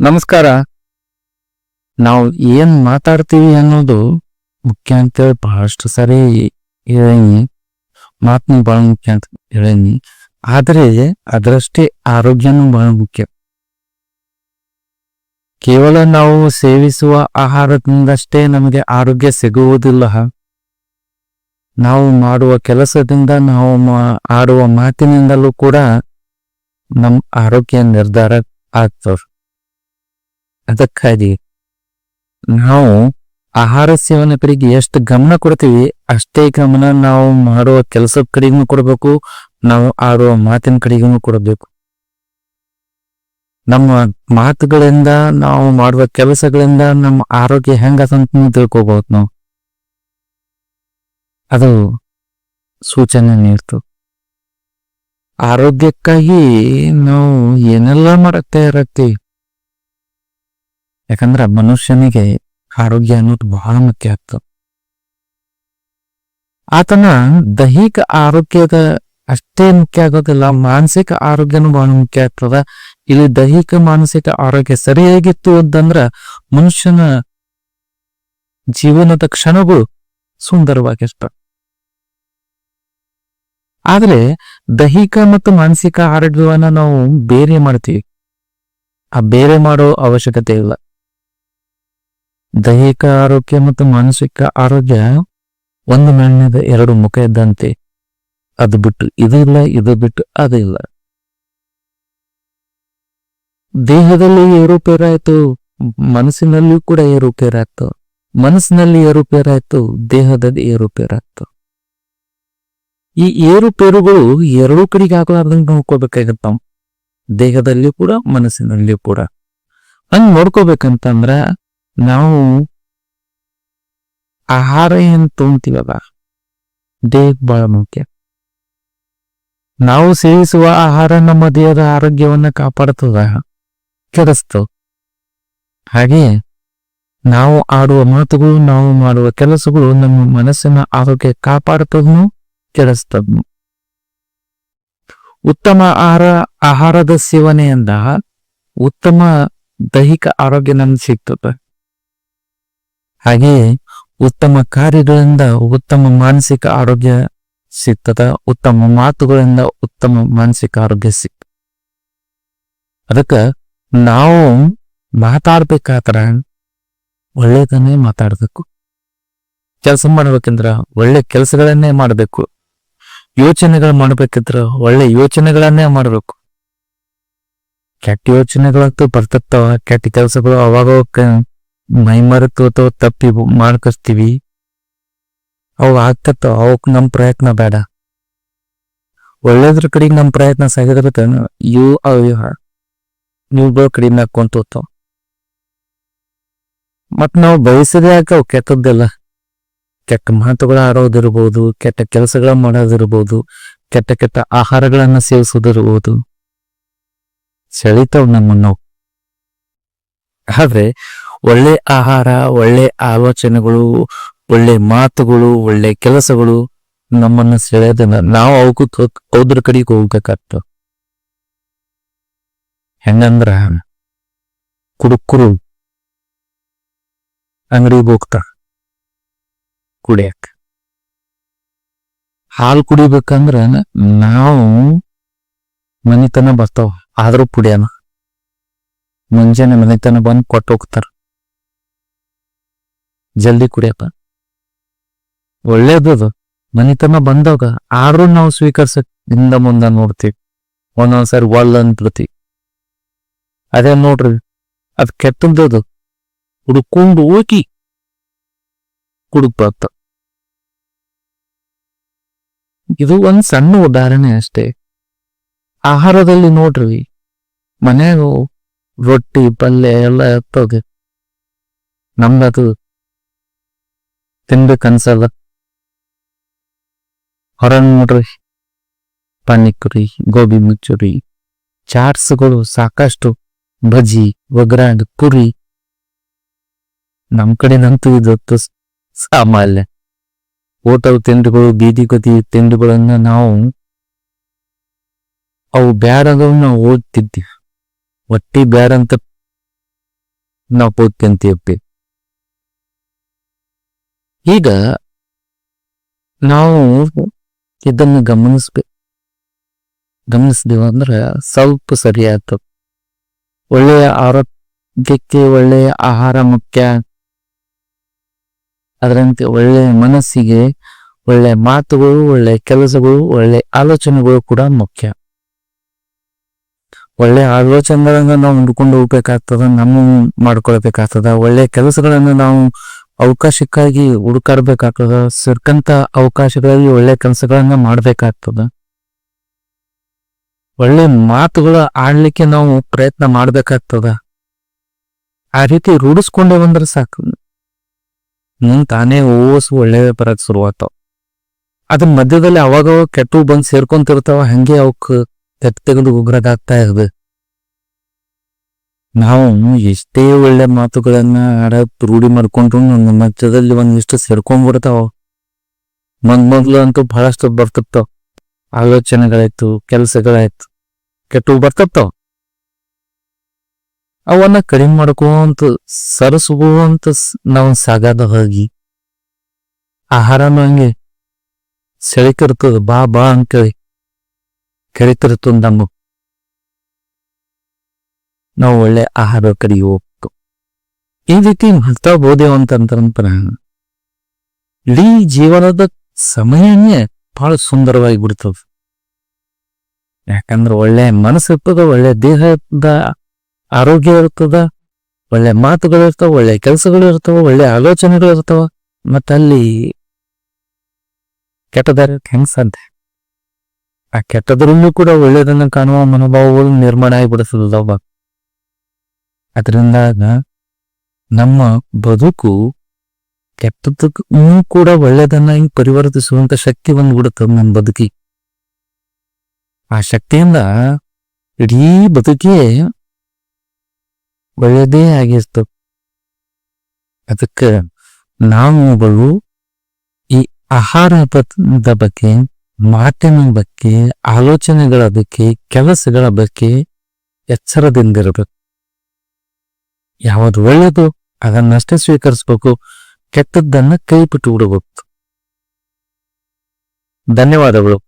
ನಮಸ್ಕಾರ. ನಾವು ಏನ್ ಮಾತಾಡ್ತೀವಿ ಅನ್ನೋದು ಮುಖ್ಯ ಅಂತೇಳಿ ಬಹಳಷ್ಟು ಸರಿ ಹೇಳೀನಿ. ಮಾತನ್ನು ಬಹಳ ಮುಖ್ಯ ಅಂತ ಹೇಳೀನಿ. ಆದ್ರೆ ಅದರಷ್ಟೇ ಆರೋಗ್ಯನೂ ಬಹಳ ಮುಖ್ಯ. ಕೇವಲ ನಾವು ಸೇವಿಸುವ ಆಹಾರದಿಂದಷ್ಟೇ ನಮಗೆ ಆರೋಗ್ಯ ಸಿಗುವುದಿಲ್ಲ. ನಾವು ಮಾಡುವ ಕೆಲಸದಿಂದ ನಾವು ಆಡುವ ಮಾತಿನಿಂದಲೂ ಕೂಡ ನಮ್ಮ ಆರೋಗ್ಯ ನಿರ್ಧಾರ ಆಗ್ತದೆ. ಅದಕ್ಕಾಗಿ ನಾವು ಆಹಾರ ಸೇವನೆ ಕಡೆಗೆ ಎಷ್ಟು ಗಮನ ಕೊಡ್ತೀವಿ, ಅಷ್ಟೇ ಗಮನ ನಾವು ಮಾಡುವ ಕೆಲಸದ ಕಡೆಗೂ ಕೊಡಬೇಕು, ನಾವು ಆಡುವ ಮಾತಿನ ಕಡೆಗೂ ಕೊಡಬೇಕು. ನಮ್ಮ ಮಾತುಗಳಿಂದ, ನಾವು ಮಾಡುವ ಕೆಲಸಗಳಿಂದ ನಮ್ಮ ಆರೋಗ್ಯ ಹೆಂಗದಂತ ತಿಳ್ಕೋಬಹುದು ನಾವು ಅದು ಸೂಚನೆ ನೀಡ್ತು. ಆರೋಗ್ಯಕ್ಕಾಗಿ ನಾವು ಏನೆಲ್ಲ ಮಾಡಕ್ತಾ ಇರತ್ತೀವಿ? ಯಾಕಂದ್ರೆ ಮನುಷ್ಯನಿಗೆ ಆರೋಗ್ಯ ಅನ್ನೋದು ಬಹಳ ಮುಖ್ಯ ಆಗ್ತದೆ. ಆತನ ದೈಹಿಕ ಆರೋಗ್ಯದ ಅಷ್ಟೇ ಮುಖ್ಯ ಆಗೋದಿಲ್ಲ, ಮಾನಸಿಕ ಆರೋಗ್ಯನೂ ಬಹಳ ಮುಖ್ಯ ಆಗ್ತದ. ಇಲ್ಲಿ ದೈಹಿಕ ಮಾನಸಿಕ ಆರೋಗ್ಯ ಸರಿಯಾಗಿತ್ತು ಅಂತಂದ್ರ ಮನುಷ್ಯನ ಜೀವನದ ಕ್ಷಣಗಳು ಸುಂದರವಾಗಿರ್ತವೆ. ಆದ್ರೆ ದೈಹಿಕ ಮತ್ತು ಮಾನಸಿಕ ಆರೋಗ್ಯವನ್ನ ನಾವು ಬೇರೆ ಮಾಡ್ತೀವಿ. ಆ ಬೇರೆ ಮಾಡೋ ಅವಶ್ಯಕತೆ ಇಲ್ಲ. ದೈಹಿಕ ಆರೋಗ್ಯ ಮತ್ತು ಮಾನಸಿಕ ಆರೋಗ್ಯ ಒಂದು ನಾಣ್ಯದ ಎರಡು ಮುಖ ಇದ್ದಂತೆ. ಅದು ಬಿಟ್ಟು ಇದು ಇಲ್ಲ, ಇದು ಬಿಟ್ಟು ಅದು ಇಲ್ಲ. ದೇಹದಲ್ಲಿ ಏರುಪೇರಾಯ್ತು, ಮನಸ್ಸಿನಲ್ಲಿಯೂ ಕೂಡ ಏರುಪೇರಾಯ್ತು. ಮನಸ್ಸಿನಲ್ಲಿ ಏರುಪೇರಾಯ್ತು, ದೇಹದಲ್ಲಿ ಏರುಪೇರಾಯ್ತು. ಈ ಏರುಪೇರುಗಳು ಎರಡೂ ಕಡೆಗೆ ಆಗಲಾರ್ದಂಗೆ ನೋಡ್ಕೋಬೇಕಾಗತ್ತ ದೇಹದಲ್ಲಿಯೂ ಕೂಡ, ಮನಸ್ಸಿನಲ್ಲಿಯೂ ಕೂಡ. ಹಂಗ್ ನೋಡ್ಕೋಬೇಕಂತಂದ್ರ ನಾವು ಆಹಾರ ಏನ್ ತೊಗೊಂತೀವಲ್ಲ ದೇಹಕ್ಕೆ ಬಹಳ ಮುಖ್ಯ. ನಾವು ಸೇವಿಸುವ ಆಹಾರ ನಮ್ಮ ದೇಹದ ಆರೋಗ್ಯವನ್ನ ಕಾಪಾಡ್ತದ ಕೆಡಿಸ್ತವ ಹಾಗೆ ನಾವು ಆಡುವ ಮಾತುಗಳು, ನಾವು ಮಾಡುವ ಕೆಲಸಗಳು ನಮ್ಮ ಮನಸ್ಸಿನ ಆರೋಗ್ಯ ಕಾಪಾಡ್ತದ್ನು, ಕೆಡಿಸ್ತದ್ನು. ಉತ್ತಮ ಆಹಾರ, ಆಹಾರದ ಸೇವನೆಯಿಂದ ಉತ್ತಮ ದೈಹಿಕ ಆರೋಗ್ಯ ನಮ್ಗೆ ಸಿಗ್ತದೆ. ಹಾಗೆಯೇ ಉತ್ತಮ ಕಾರ್ಯಗಳಿಂದ ಉತ್ತಮ ಮಾನಸಿಕ ಆರೋಗ್ಯ ಸಿಗ್ತದ, ಉತ್ತಮ ಮಾತುಗಳಿಂದ ಉತ್ತಮ ಮಾನಸಿಕ ಆರೋಗ್ಯ ಸಿಕ್ಕ ಅದಕ್ಕ ನಾವು ಮಾತಾಡ್ಬೇಕಾದ್ರ ಒಳ್ಳೇದನ್ನೇ ಮಾತಾಡಬೇಕು. ಕೆಲಸ ಮಾಡ್ಬೇಕಂದ್ರ ಒಳ್ಳೆ ಕೆಲಸಗಳನ್ನೇ ಮಾಡ್ಬೇಕು. ಯೋಚನೆಗಳು ಮಾಡ್ಬೇಕಿದ್ರ ಒಳ್ಳೆ ಯೋಚನೆಗಳನ್ನೇ ಮಾಡಬೇಕು. ಕೆಟ್ಟ ಯೋಚನೆಗಳಂತೂ ಬರ್ತಿರ್ತಾವ ಕೆಟ್ಟ ಕೆಲಸಗಳು ಅವಾಗ ಮೈ ಮರೆತು ಅಥವಾ ತಪ್ಪಿ ಮಾಡ್ಕಸ್ತೀವಿ ಅವು ಆಗ್ತತ್ತೋ ಅವಕ್ ನಮ್ ಪ್ರಯತ್ನ ಬೇಡ. ಒಳ್ಳೇದ್ರ ಕಡೆಗೆ ನಮ್ ಪ್ರಯತ್ನ ಸಾಗಿದ್ರೆ ಇವು ಅವು ಇವುಗಳ ಕಡೆ ಹಾಕೊಂತ ಹೋಗ್ತಾವ ಮತ್ ನಾವು ಬಯಸದೇ ಅವು ಕೆಟ್ಟದ್ದೆಲ್ಲ? ಕೆಟ್ಟ ಮಾತುಗಳ ಆಡೋದಿರ್ಬೋದು, ಕೆಟ್ಟ ಕೆಲಸಗಳ ಮಾಡೋದಿರ್ಬೋದು, ಕೆಟ್ಟ ಕೆಟ್ಟ ಆಹಾರಗಳನ್ನ ಸೇವಿಸೋದಿರ್ಬೋದು. ಸೆಳಿತಾವ್ ನಮ್ಮನ್ನು ಆದ್ರೆ ಒಳ್ಳೆ ಆಹಾರ, ಒಳ್ಳೆ ಆಲೋಚನೆಗಳು, ಒಳ್ಳೆ ಮಾತುಗಳು, ಒಳ್ಳೆ ಕೆಲಸಗಳು ನಮ್ಮನ್ನ ಸೆಳೆಯೋದನ್ನ ನಾವು ಅವಕ್ಕೂ ಅವ್ರ ಕಡೆಗೆ ಹೋಗ್ಬೇಕಾಗ್ತವ ಹೆಂಗಂದ್ರ ಕುಡುಕುರು ಅಂಗಡಿಗೆ ಹೋಗ್ತಾರ ಕುಡಿಯಕ್. ಹಾಲು ಕುಡಿಬೇಕಂದ್ರ ನಾವು ಮನಿತನ ಬರ್ತಾವ, ಆದ್ರೂ ಕುಡಿಯನ. ಮುಂಜಾನೆ ಮನೆತನ ಬಂದು ಕೊಟ್ಟು ಹೋಗ್ತಾರ. ಜಲ್ದಿ ಕುಡಿಯಪ್ಪ. ಒಳ್ಳೇದದು ಮನಿತನ ಬಂದಾಗ ಆದ್ರೂ ನಾವು ಸ್ವೀಕರಿಸಕ್ ಹಿಂದ ಮುಂದ ನೋಡ್ತೀವಿ. ಒಂದೊಂದ್ಸರಿ ಒಳ್ಳ ಅಂದ್ಬಿಡ್ತೀವಿ ಅದೇ ನೋಡ್ರಿ, ಅದ್ ಕೆಟ್ಟದ್ದು ಹುಡ್ಕೊಂಡು ಹೋಗಿ ಕುಡುಕ್ ಇದು ಒಂದ್ ಸಣ್ಣ ಉದಾಹರಣೆ ಅಷ್ಟೇ. ಆಹಾರದಲ್ಲಿ ನೋಡ್ರಿ ಮನ್ಯಾಗ ರೊಟ್ಟಿ, ಪಲ್ಯ ಎಲ್ಲ ಇರ್ತದೆ. ನಮ್ಗದು ತಿನ್ಬೇಕನ್ಸಲ್ಲ ಹೊರಗ್ ನೋಡ್ರಿ, ಪಾನಿಪುರಿ, ಗೋಬಿ ಮಂಚೂರಿ, ಚಾಟ್ಸ್ಗಳು ಸಾಕಷ್ಟು ಬಜಿ ಒಗ್ರಾಂಡ್ ಕುರಿ ನಮ್ ಕಡೆನಂತೂ ಇದೊತ್ತು ಸಾಮಾನ್ಯ. ಹೋಟೆಲ್ ತಿಂಡಿಗಳು, ಬೀದಿ ಗತಿ ತಿಂಡಿಗಳನ್ನ ನಾವು, ಅವು ಬ್ಯಾಡ ನಾವು ಓದ್ತಿದ್ವಿ ಒಟ್ಟಿ ಬ್ಯಾಡ ನಾವು ಈಗ ನಾವು ಇದನ್ನು ಗಮನಿಸ್ಬೇಕು ಗಮನಿಸಿದೆವು ಅಂದ್ರೆ ಸ್ವಲ್ಪ ಸರಿ ಒಳ್ಳೆಯ ಆರೋಗ್ಯಕ್ಕೆ ಒಳ್ಳೆಯ ಆಹಾರ ಮುಖ್ಯ. ಅದರಂತೆ ಒಳ್ಳೆಯ ಮನಸ್ಸಿಗೆ ಒಳ್ಳೆ ಮಾತುಗಳು ಒಳ್ಳೆ ಕೆಲಸಗಳು ಒಳ್ಳೆ ಆಲೋಚನೆಗಳು ಕೂಡ ಮುಖ್ಯ. ಒಳ್ಳೆ ಆಲೋಚನೆಗಳನ್ನ ನಾವು ಹುಡ್ಕೊಂಡು ಹೋಗ್ಬೇಕಾಗ್ತದ, ನಮ್ಮ ಮಾಡ್ಕೊಳ್ಬೇಕಾಗ್ತದ ಒಳ್ಳೆ ಕೆಲಸಗಳನ್ನ ನಾವು ಅವಕಾಶಕ್ಕಾಗಿ ಹುಡುಕಾಡ್ಬೇಕಾಗ್ತದ ಸಿಕ್ಕಂತ ಅವಕಾಶಗಳಲ್ಲಿ ಒಳ್ಳೆ ಕೆಲಸಗಳನ್ನ ಮಾಡ್ಬೇಕಾಗ್ತದ. ಒಳ್ಳೆ ಮಾತುಗಳು ಆಡ್ಲಿಕ್ಕೆ ನಾವು ಪ್ರಯತ್ನ ಮಾಡ್ಬೇಕಾಗ್ತದ. ಆ ರೀತಿ ರೂಢಿಸ್ಕೊಂಡೇ ಬಂದ್ರೆ ಸಾಕು. ಮುಂದ್ ತಾನೇ ಓಸು ಒಳ್ಳೆ ಬರಕ್ ಶುರುವಾಗ್ತಾವ. ಅದ್ರ ಮಧ್ಯದಲ್ಲಿ ಅವಾಗ ಕೆಟ್ಟು ಬಂದ್ ಸೇರ್ಕೊಂತಿರ್ತಾವ, ಹಂಗೆ ಅವಕ್ ತೆಗ್ ತೆಗೆದು ಉಗ್ರದಾಗ್ತಾ ಇರ್ಬೇಕು. ನಾವು ಎಷ್ಟೇ ಒಳ್ಳೆ ಮಾತುಗಳನ್ನ ಆಡ ರೂಢಿ ಮಾಡ್ಕೊಂಡ್ರು ನಮ್ಮ ಮಧ್ಯದಲ್ಲಿ ಒಂದಿಷ್ಟು ಸೇರ್ಕೊಂಡ್ಬಿಡ್ತಾವ. ಮೊದ್ ಮೊದ್ಲು ಅಂತೂ ಬಹಳಷ್ಟು ಬರ್ತಿರ್ತಾವ ಆಲೋಚನೆಗಳಾಯ್ತು, ಕೆಲಸಗಳಾಯ್ತು ಕೆಟ್ಟು ಬರ್ತಿರ್ತಾವ ಅವನ್ನ ಕಡಿಮೆ ಮಾಡ್ಕೋಂತ ಸರಸುವಂತ ನಾವು ಸಾಗಾದ ಹೋಗಿ, ಆಹಾರನು ಹಂಗೆ ಸೆಳಿತಿರ್ತದ ಬಾ ಬಾ ಅಂತೇಳಿ ಕರಿತಿರ್ತದ ನಮ್ಮ ನಾವು ಒಳ್ಳೆ ಆಹಾರ ಕಡೆಗೆ ಹೋಗ್ಬೇಕು. ಈ ರೀತಿ ಮಾಡ್ತಾ ಅಂತಂತಂದ್ರೆ ಇಡೀ ಜೀವನದ ಸಮಯನೇ ಬಹಳ ಸುಂದರವಾಗಿ ಬಿಡ್ತದ. ಯಾಕಂದ್ರೆ ಒಳ್ಳೆ ಮನಸ್ಸು ಇರ್ತದ, ಒಳ್ಳೆ ದೇಹ ಇರ್ತದ, ಆರೋಗ್ಯ ಇರ್ತದ, ಒಳ್ಳೆ ಮಾತುಗಳು ಇರ್ತಾವ, ಒಳ್ಳೆ ಕೆಲಸಗಳು ಇರ್ತಾವ, ಒಳ್ಳೆ ಆಲೋಚನೆಗಳು ಇರ್ತಾವ, ಮತ್ತ ಅಲ್ಲಿ ಕೆಟ್ಟದಾರ ಹೆಂಗ್ ಸಾಧ್ಯ? ಆ ಕೆಟ್ಟದ್ರಲ್ಲೂ ಕೂಡ ಒಳ್ಳೇದನ್ನ ಕಾಣುವ ಮನೋಭಾವಗಳು ನಿರ್ಮಾಣ ಆಗಿಬಿಡ್ತದವ ಅದರಿಂದಾಗ ನಮ್ಮ ಬದುಕು ಕೆಟ್ಟದಕ್ಕೂ ಕೂಡ ಒಳ್ಳೆದನ್ನ ಹಿಂಗ್ ಪರಿವರ್ತಿಸುವಂತ ಶಕ್ತಿ ಬಂದ್ಬಿಡುತ್ತದ ನಮ್ಮ ಬದುಕಿ. ಆ ಶಕ್ತಿಯಿಂದ ಇಡೀ ಬದುಕೇ ಒಳ್ಳೆಯದೇ ಆಗಿರ್ತ ಅದಕ್ಕೆ ನಾವುಗಳು ಈ ಆಹಾರ ಪದ ಬಗ್ಗೆ, ಮಾತಿನ ಬಗ್ಗೆ, ಆಲೋಚನೆಗಳ ಬಗ್ಗೆ, ಕೆಲಸಗಳ ಬಗ್ಗೆ ಎಚ್ಚರದಿಂದಿರಬೇಕು. ಯಾವುದು ಒಳ್ಳೆಯದು ಅದನ್ನಷ್ಟೇ ಸ್ವೀಕರಿಸಬೇಕು ಕೆಟ್ಟದ್ದನ್ನ ಕೈ ಬಿಟ್ಟು ಬಿಡಬೇಕು. ಧನ್ಯವಾದಗಳು.